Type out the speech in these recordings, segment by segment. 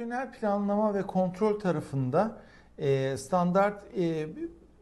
operasyonel planlama ve kontrol tarafında e, standart e,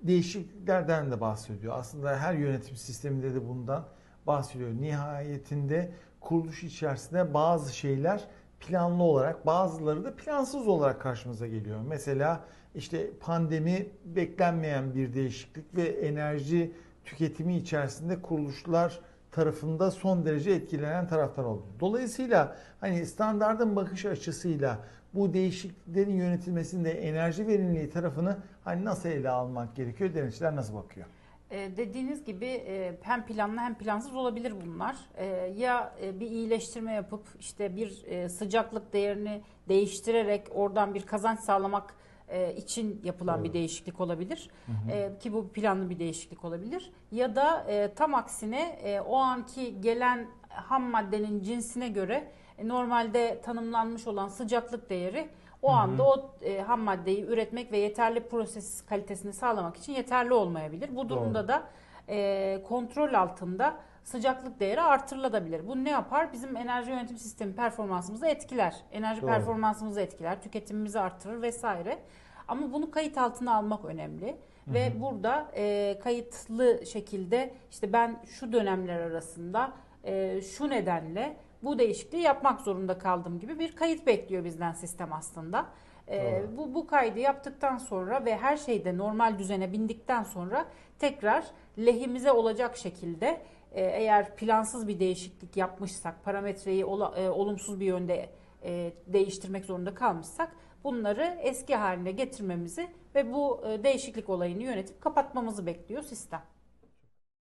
değişikliklerden de bahsediyor. Aslında her yönetim sisteminde de bundan bahsediyor. Nihayetinde kuruluş içerisinde bazı şeyler planlı olarak bazıları da plansız olarak karşımıza geliyor. Mesela işte pandemi beklenmeyen bir değişiklik ve enerji tüketimi içerisinde kuruluşlar tarafında son derece etkilenen taraftar oldu. Dolayısıyla hani standartın bakış açısıyla bu değişikliklerin yönetilmesinde enerji verimliliği tarafını hani nasıl ele almak gerekiyor? Denetçiler nasıl bakıyor? Ee, dediğiniz gibi e, hem planlı hem plansız olabilir bunlar. Ee, ya e, bir iyileştirme yapıp işte bir e, sıcaklık değerini değiştirerek oradan bir kazanç sağlamak e, için yapılan Doğru. bir değişiklik olabilir. E, ki bu planlı bir değişiklik olabilir. Ya da e, tam aksine e, o anki gelen ham maddenin cinsine göre e, normalde tanımlanmış olan sıcaklık değeri o Hı hı. anda o e, ham maddeyi üretmek ve yeterli proses kalitesini sağlamak için yeterli olmayabilir. Bu durumda da e, kontrol altında sıcaklık değeri artırılabilir. Bu ne yapar? Bizim enerji yönetim sistemi performansımızı etkiler. Enerji Doğru. performansımızı etkiler, tüketimimizi artırır vesaire. Ama bunu kayıt altına almak önemli. Ve burada e, kayıtlı şekilde işte ben şu dönemler arasında e, şu nedenle bu değişikliği yapmak zorunda kaldım gibi bir kayıt bekliyor bizden sistem aslında. E, bu, bu kaydı yaptıktan sonra ve her şeyde normal düzene bindikten sonra tekrar lehimize olacak şekilde e, eğer plansız bir değişiklik yapmışsak, parametreyi ola- e, olumsuz bir yönde e, değiştirmek zorunda kalmışsak bunları eski haline getirmemizi ve bu e, değişiklik olayını yönetip kapatmamızı bekliyor sistem.